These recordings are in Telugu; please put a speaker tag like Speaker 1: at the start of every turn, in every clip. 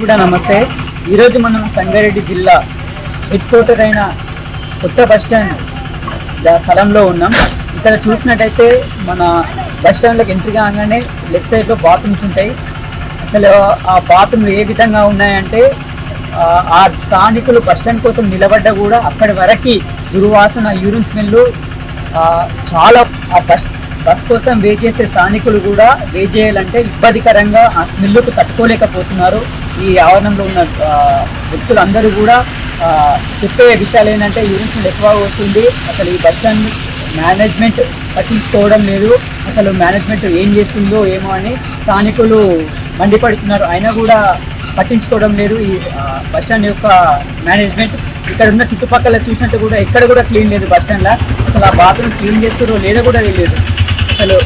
Speaker 1: కూడా నమస్తే. ఈరోజు మనం సంగారెడ్డి జిల్లా హెడ్ క్వార్టర్ అయిన కొత్త బస్ స్టాండ్ స్థలంలో ఉన్నాం. ఇక్కడ చూసినట్టయితే మన బస్ స్టాండ్లోకి ఎంట్రీ కాగానే లెఫ్ట్ సైడ్లో బాత్రూమ్స్ ఉంటాయి. అసలు ఆ బాత్రూమ్లు ఏ విధంగా ఉన్నాయంటే ఆ, స్థానికులు బస్టాండ్ కోసం నిలబడ్డ కూడా అక్కడి వరకు దుర్వాసన యూరిన్ స్మెల్ చాలా ఆ బస్ బస్ కోసం వెయిట్ చేసే స్థానికులు కూడా వెయిట్ చేయాలంటే ఇబ్బందికరంగా ఆ స్మెల్కు తట్టుకోలేకపోతున్నారు. ఈ ఆవరణంలో ఉన్న వ్యక్తులందరూ కూడా చెప్పే విషయాలు ఏంటంటే యూరిన్ ఎక్కువ వస్తుంది అసలు ఈ బస్ స్టాండ్ మేనేజ్మెంట్ పట్టించుకోవడం లేదు. అసలు మేనేజ్మెంట్ ఏం చేస్తుందో ఏమో అని స్థానికులు మండిపడుతున్నారు. అయినా కూడా పట్టించుకోవడం లేదు. ఈ బస్ స్టాండ్ యొక్క మేనేజ్మెంట్ ఇక్కడ ఉన్న చుట్టుపక్కల చూసినట్టు కూడా ఎక్కడ కూడా క్లీన్ లేదు బస్ స్టాండ్లో అసలు ఆ బాత్రూమ్ క్లీన్ చేస్తారో లేదో కూడా తెలియదు. అసలు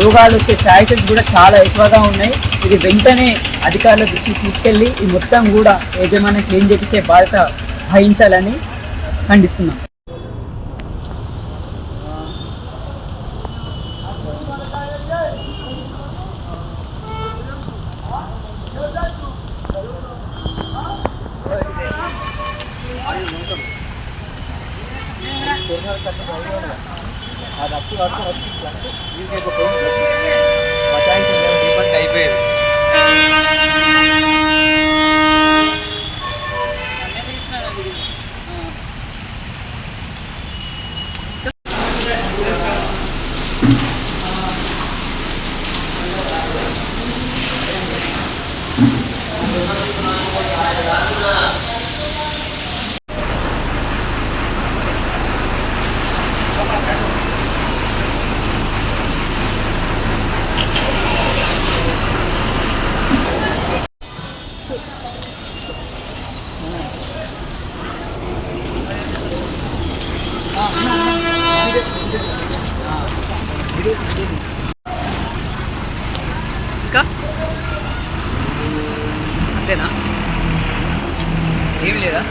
Speaker 1: రోగాలు వచ్చే ఛాయిసెస్ కూడా చాలా ఎక్కువగా ఉన్నాయి. ఇది వెంటనే అధికారుల దృష్టికి తీసుకెళ్ళి ఈ మొత్తం కూడా యజమాని క్లీన్ చేయించే బాధ్యత వహించాలని ఖండిస్తున్నాం.
Speaker 2: అయిపోయింది
Speaker 1: Go. అంతేనా?
Speaker 2: ఏం లేదా?